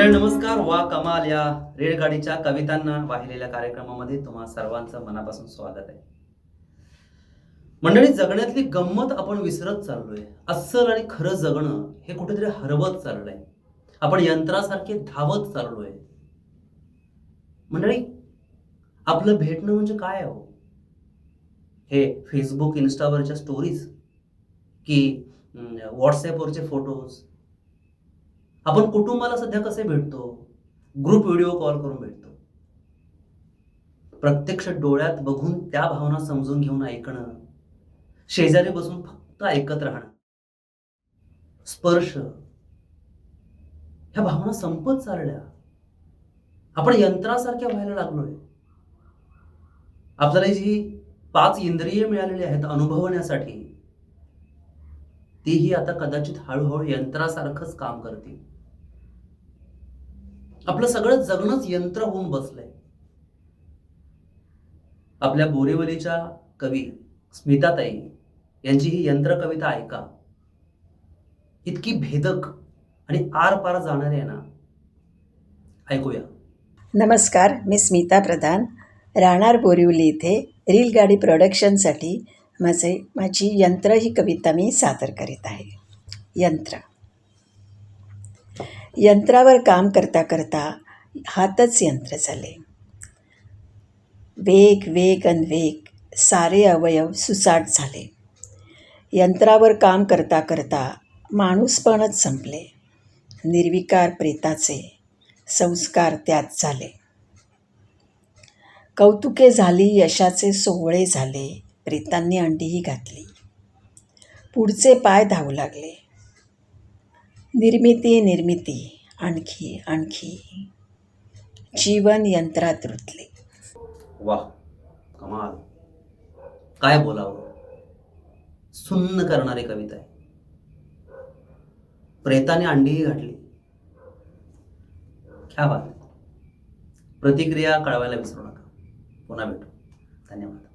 मंडळ नमस्कार वा कमाल या रेलगाडीच्या कवितांना वाहिलेल्या कार्यक्रमामध्ये तुम्हा सर्वांचं मनापासून स्वागत आहे. मंडळी जगण्यातली गंमत आपण विसरत चाललोय. अस्सल आणि खरं जगणं हे कुठेतरी हरवत चाललंय. आपण यंत्रासारखे धावत चाललोय. मंडळी आपलं भेटणं म्हणजे काय हो? हे फेसबुक इन्स्टावरच्या स्टोरीज की व्हॉट्सॲपवरचे फोटोज आपण कुटुंबाला सध्या कसे भेटतो? ग्रुप व्हिडिओ कॉल करून भेटतो. प्रत्यक्ष डोळ्यात बघून त्या भावना समजून घेऊन ऐकणं. शेजारी बसून फक्त ऐकत राहणं. स्पर्श. ह्या भावना संपत चालल्या. आपण यंत्रासारख्या व्हायला लागलोय. आपल्याला जी पाच इंद्रिय मिळालेली आहेत अनुभवण्यासाठी तीही आता कदाचित हळूहळू यंत्रासारखंच काम करतील. आपलं सगळं जगणंच यंत्र होऊन बसलंय. आपल्या बोरेवलीच्या कवी स्मिताताई यांची ही यंत्र कविता ऐका. इतकी भेदक आणि आरपार जाणारी आहे ना. ऐकूया. नमस्कार मी स्मिता प्रधान. राहणार बोरिवली इथे रेलगाडी प्रोडक्शनसाठी माझे माझी यंत्र ही कविता मी सादर करीत आहे. यंत्र. यंत्रावर काम करता करता हातच यंत्र झाले. वेग वेग अन वेग सारे अवयव सुसाट झाले. यंत्रावर काम करता करता माणूसपणच संपले. निर्विकार प्रेताचे संस्कार त्यात झाले. कौतुके झाली यशाचे सोहळे झाले प्रेतांनी अंडीही घातली. पुढचे पाय धावू लागले. निर्मिती निर्मिती आणखी आणखी. जीवन यंत्रात रुतले. वा कमाल. काय बोलावं? सुन्न करणारी कविता आहे. प्रेताने अंडीही घातली. ख्या बात प्रतिक्रिया कळवायला विसरू नका. पुन्हा भेटू. धन्यवाद.